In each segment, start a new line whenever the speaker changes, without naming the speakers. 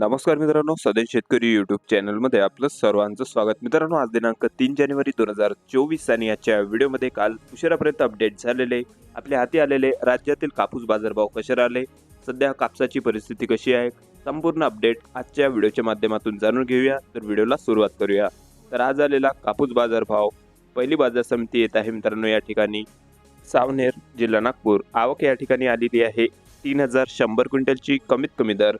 नमस्कार मित्रांनो सदन शेतकरी यूट्यूब चॅनलमध्ये आपलं सर्वांचं स्वागत. मित्रांनो आज दिनांक तीन जानेवारी दोन हजार चोवीस आणि याच्या व्हिडिओमध्ये काल उशिरापर्यंत अपडेट झालेले आपल्या हाती आलेले राज्यातील कापूस बाजारभाव कसे राहिले सध्या कापसाची परिस्थिती कशी आहे संपूर्ण अपडेट आजच्या व्हिडिओच्या माध्यमातून जाणून घेऊया. तर व्हिडिओला सुरुवात करूया. तर आज आलेला कापूस बाजारभाव पहिली बाजार समिती येत आहे मित्रांनो या ठिकाणी. सावनेर जिल्हा नागपूर. आवक या ठिकाणी आलेली आहे तीन हजार शंभर क्विंटलची कमीत कमी दर.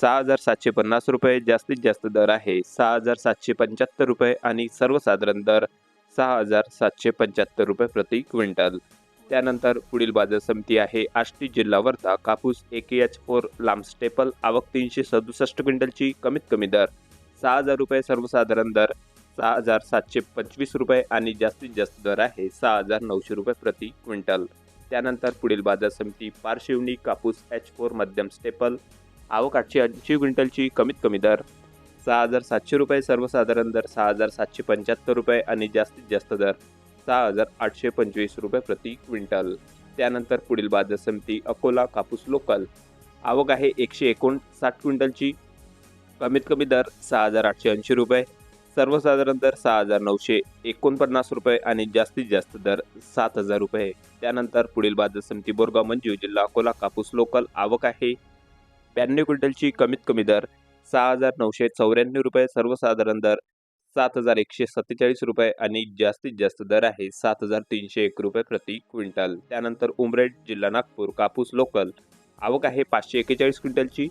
सहा हजार सातशे पन्नास रुपये जास्तीत जास्त दर आहे. सहा हजार सातशे पंच्याहत्तर रुपये आणि सर्वसाधारण दर सहा हजार सातशे पंच्याहत्तर रुपये प्रति क्विंटल. त्यानंतर पुढील बाजार समिती आहे. आष्टी जिल्हा वर्धा कापूस ए के एच फोर लांब स्टेपल आवक तीनशे सदुसष्ट क्विंटलची कमीत कमी दर सहा हजार रुपये सर्वसाधारण दर सहा हजार सातशे पंचवीस रुपये आणि जास्तीत जास्त दर आहे सहा हजार नऊशे रुपये प्रति क्विंटल. त्यानंतर पुढील बाजार समिती पारशिवनी कापूस एच फोर मध्यम स्टेपल आवक आठशे ऐंशी क्विंटलची कमीत कमी दर सहा हजार सातशे रुपये सर्वसाधारण दर सहा हजार सातशे पंच्याहत्तर रुपये आणि जास्तीत जास्त दर सहा हजार आठशे पंचवीस रुपये प्रति क्विंटल. त्यानंतर पुढील बाजार समिती अकोला कापूस लोकल. आवक आहे एकशे एकोणसाठ क्विंटलची. कमीत कमी दर सहा हजार आठशे ऐंशी रुपये सर्वसाधारण दर सहा हजार नऊशे एकोणपन्नास रुपये आणि जास्तीत जास्त दर सात हजार रुपये. त्यानंतर पुढील बाजार समिती बोरगाव मंजू जिल्हा अकोला कापूस लोकल. आवक आहे ब्याण्णव क्विंटलची कमीत कमी दर सहा हजार नऊशे चौऱ्याण्णव रुपये सर्वसाधारण दर सात हजार एकशे सत्तेचाळीस रुपये आणि जास्तीत जास्त दर आहे सात हजार तीनशे एक रुपये प्रति क्विंटल. त्यानंतर उमरेड जिल्हा नागपूर कापूस लोकल. आवक आहे पाचशे एक्केचाळीस क्विंटलची.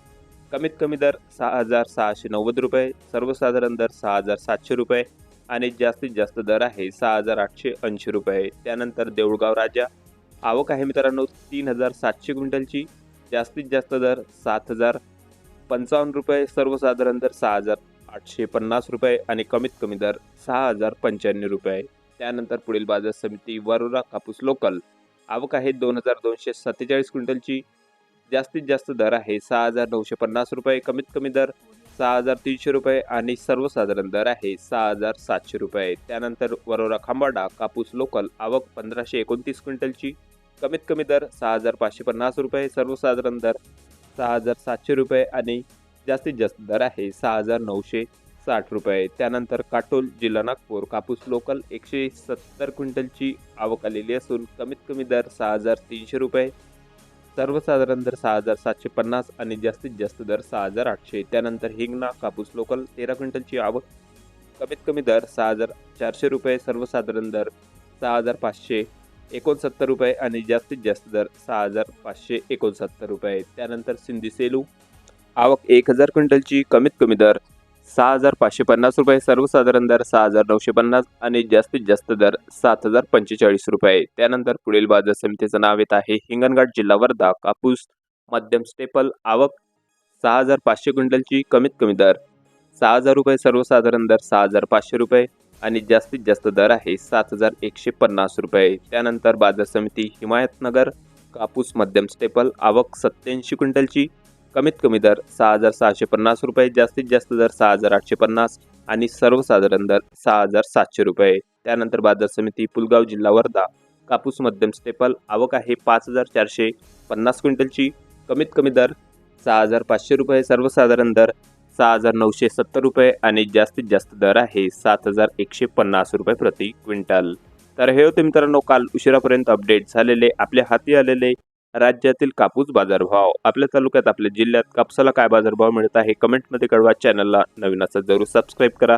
कमीत कमी दर सहा हजार सहाशे नव्वद रुपये सर्वसाधारण दर सहा हजार सातशे रुपये आणि जास्तीत जास्त दर आहे सहा हजार आठशे ऐंशी रुपये. त्यानंतर देऊळगाव राजा. आवक आहे मित्रांनो तीन हजार सातशे क्विंटलची. जास्तीत जास्त दर सात हजार पंचावन्न रुपये सर्वसाधारण दर सहा हजार आठशे पन्नास रुपये आणि कमीत कमी दर सहा हजार पंच्याण्णव रुपये. त्यानंतर पुढील बाजार समिती वरोरा कापूस लोकल. आवक आहे दोन हजार दोनशे सत्तेचाळीस क्विंटलची. जास्तीत जास्त दर आहे सहा हजार नऊशे पन्नास रुपये कमीत कमी दर सहा हजार तीनशे रुपये आणि सर्वसाधारण दर आहे सहा हजार सातशे रुपये. त्यानंतर वरोरा खांबाडा कापूस लोकल आवक पंधराशे एकोणतीस क्विंटलची. कमीत कमी दर सहा हजार पाचशे पन्नास रुपये सर्वसाधारण दर सहा हजार सातशे रुपये आणि जास्तीत जास्त दर आहे सहा हजार नऊशे साठ रुपये. त्यानंतर काटोल जिल्हा नागपूर कापूस लोकल एकशे सत्तर क्विंटलची आवक आलेली असून कमीत कमी दर सहा हजार तीनशे रुपये सर्वसाधारण दर सहा हजार सातशे पन्नास आणि जास्तीत जास्त दर सहा हजार आठशे. त्यानंतर हिंगणा कापूस लोकल तेरा क्विंटलची आवक कमीत कमी दर सहा हजार चारशे रुपये सर्वसाधारण दर सहा हजार पाचशे एकोणसत्तर रुपये आणि जास्तीत जास्त दर सहा हजार पाचशे एकोणसत्तर रुपये. त्यानंतर सिंधी सेलू. आवक एक हजार क्विंटलची. कमीत कमी दर सहा हजार पाचशे पन्नास रुपये. सर्वसाधारण दर सहा हजार नऊशे पन्नास आणि जास्तीत जास्त दर सात हजार पंचेचाळीस रुपये. त्यानंतर पुढील बाजार समितीचं नाव येत आहे हिंगणघाट जिल्हा वर्धा. कापूस मध्यम स्टेपल. आवक सहा हजार पाचशे क्विंटलची. कमीत कमी दर सहा हजार रुपये. सर्वसाधारण दर सहा हजार पाचशे रुपये. आणि जास्तीत जास्त दर आहे सात हजार एकशे पन्नास रुपये. त्यानंतर बाजार समिती हिमायतनगर कापूस मध्यम स्टेपल आवक सत्याऐंशी क्विंटलची कमीत कमी दर सहा हजार सहाशे पन्नास रुपये जास्तीत जास्त दर सहा हजार आठशे पन्नास आणि सर्वसाधारण दर सहा हजार सातशे रुपये. त्यानंतर बाजार समिती पुलगाव जिल्हा वर्धा कापूस मध्यम स्टेपल आवक आहे पाच हजार चारशे पन्नास क्विंटलची कमीत कमी दर सहा हजार पाचशे रुपये सर्वसाधारण दर सहा हजार नऊशे सत्तर रुपये आणि जास्तीत जास्त दर आहे सात हजार एकशे पन्नास रुपये प्रति क्विंटल. तर हे होते मित्रांनो काल उशिरापर्यंत अपडेट झालेले आपल्या हाती आलेले राज्यातील कापूस बाजारभाव. आपल्या तालुक्यात आपल्या जिल्ह्यात कापसाला काय बाजारभाव मिळत आहे कमेंटमध्ये कळवा. चॅनलला नवीन असं जरूर सबस्क्राईब करा.